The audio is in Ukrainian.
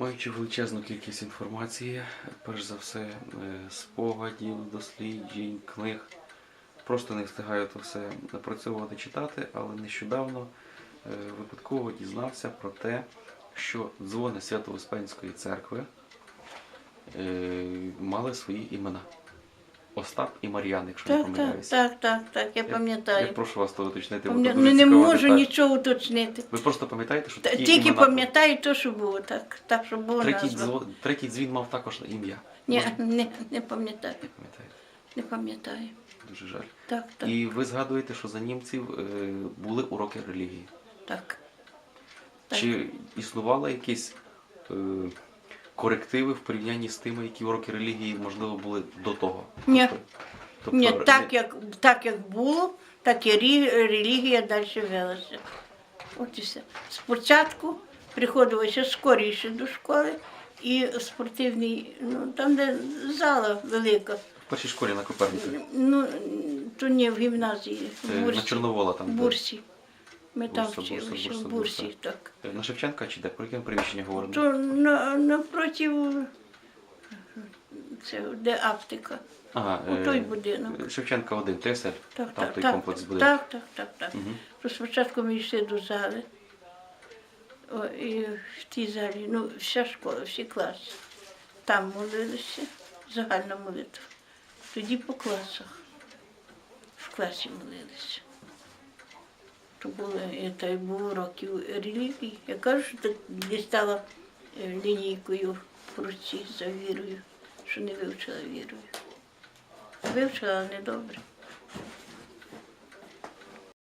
Маючи величезну кількість інформації, перш за все, е, спогадів, досліджень, книг, просто не встигаю то все напрацьовувати, читати, але нещодавно е, випадково дізнався про те, що дзвони Свято-Успенської церкви е, мали свої імена. Остап і Мар'ян, якщо не Так, так, помиляюся. так, так, так, я Я пам'ятаю. прошу вас то уточнити. бо Пам'я- дуже Ну не цікава можу деталь. нічого уточнити. Ви просто пам'ятаєте, що Та- такі Тільки імена... пам'ятаю те, що було, так, так, що було Третій, назва. дзвон, третій дзвін мав також ім'я. Ні, Може, не, не пам'ятаю, не пам'ятаєте. не пам'ятаю. Дуже жаль. Так, так, І ви згадуєте, що за німців е, були уроки релігії. так. Так. Чи існували якісь е, корективи в порівнянні з тими, які уроки релігії, можливо, були до того? Ні. Тобто- тобто Ні, так як, так як було, так і рі- релігія далі велася. От і все. Спочатку приходилося скоріше до школи, і спортивний, ну там, де зала велика, В першій школі на Коперніка. ну то ні, в гімназії, в Е, На Чорновола там. В Бурсі. Ми там Бурса, Бурса, вчилися, Бурса, в Бурсі, Бурса. так. Е, На Шевченка чи де? Про яке приміщення говоримо? То на, напротив, це де аптека. Ага, У той будинок. Шевченка 1, ТСЛ. Так, там так, той так, комплекс буде. так, так, так, так. Мгм. То спочатку ми йшли до зали. О, і в тій залі, ну, вся школа, всі класи. Там молилися, загальна молитва. Тоді по класах. В класі молилися. То було, це, був уроків релігії. Я кажу, що дістала е, лінійкою в руці за вірою, що не вивчила вірою. Вивчила, недобре. не добре.